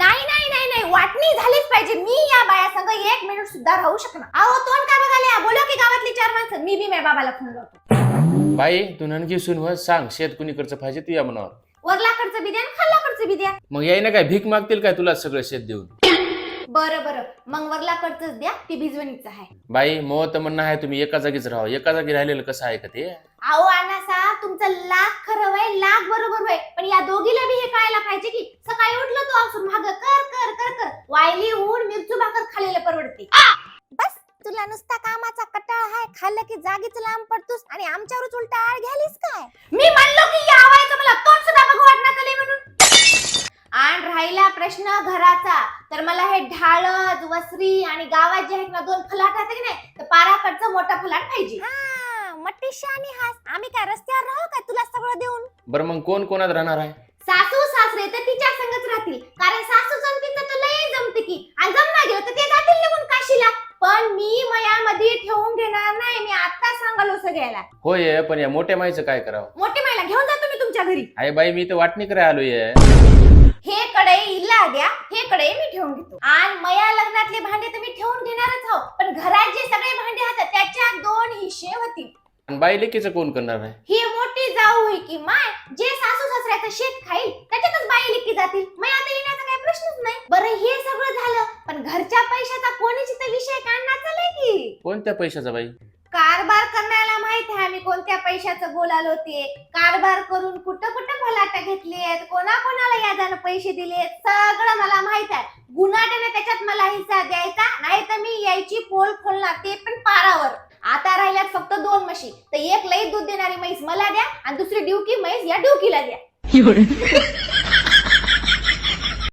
नाही नाही नाही नाही. वाटणी झालीच पाहिजे. मी या बाया संग एक मिनिट सुद्धा राहू शकणार अहो तोंड का बघाले? बोलो की गावातली चार माणसं. मी बी माझ्या बाबाला फोन लावतो. बाई तू नणगी सून हो सांग शेत कुणीकडचं पाहिजे तू या मनावर. वरलाकडचं बी द्या आणि खाल्लाकडचं बी द्या. मग याय ना काय भीक मागतील काय तुला सगळं शेत देऊन? बरं बरं. मग वरलाकडचंच द्या. ती भिजवणीचं आहे. बाई मग तर म्हणणं आहे तुम्ही एका जागीच राहा. एका जागी राहिलेलं कसं आहे का ते? अहो अण्णासा तुमचं लाख खरं वय लाख बरोबर वय पण या दोघीला बी हे कळायला पाहिजे की सकाळी उठलं तू असून? भाग कर कर कर कर. वायली ऊन मिरचू भाकर खाल्लेलं परवडते. बस तुला नुसता कामाचा कटाळ आहे खाल्लं की जागीच लांब पडतोस आणि आमच्यावरच उलटा आळ घ्यालीस काय? मी म्हणलो की या वयाचं मला तोंड सुद्धा बघू वाटणार झालंय म्हणून. आणि राहिला प्रश्न घराचा. तर मला हे ढाळज वसरी आणि गावात जे आहेत ना दोन फलाट आहेत की नाही तर पाराकडचं मोठा फलाट पाहिजे. मट्टीशा आणि हास. आम्ही काय रस्त्यावर राहू काय तुला सगळं देऊन? बरं मग कोण कोणात राहणार आहे सासू सासरे तर तिच्या संगच राहतील कारण सासू जमतील तर लय जमते की. आणि जमना गेलं तर ते जातील निघून काशीला. पण मी मयामध्ये ठेवून घेणार नाही. मी आता सांगालो सगळ्याला. होय पण या मोठ्या माईचं काय करावं? मोठे मायला घेऊन जातो मी तुमच्या घरी. आहे बाई मी तर वाटणी करायला आलोय. हे कडे इल्ला द्या. हे कडे मी ठेवून घेतो. आणि मया लग्नातले भांडे तर मी ठेवून घेणारच आहो. पण घरात जे सगळे भांडे आहेत त्याच्यात दोन हिस्से होतील. आणि बाई लेकीचं कोण करणार आहे ही मोठी जाऊ होई की माय. जे सासू सासऱ्याचं शेत खाईल त्याच्यातच बाई लिखी जातील. मग आता येण्याचा काही प्रश्नच नाही. बरं हे सगळं झालं पण घरच्या पैशाचा कोणीच इथं विषय काढण्यात चालय की कोणत्या पैशाचा बाई? कारभार करण्याला माहीत आहे आम्ही कोणत्या पैशाचं बोलालो ते. कारभार करून कुठं कुठं फलाटा घेतलेत कोणा कोणाला यादानं पैसे दिलेत सगळं मला माहीत आहे. गुन्हाट्याने त्याच्यात मला हिस्सा द्यायचा नाही तर मी यायची पोल खोलणार ते पण पारावर. आता राहिल्यात फक्त दोन म्हशी. तर एक लई दूध देणारी म्हैस मला द्या आणि दुसरी ड्युकी म्हैस या ड्युकीला द्या. 夜。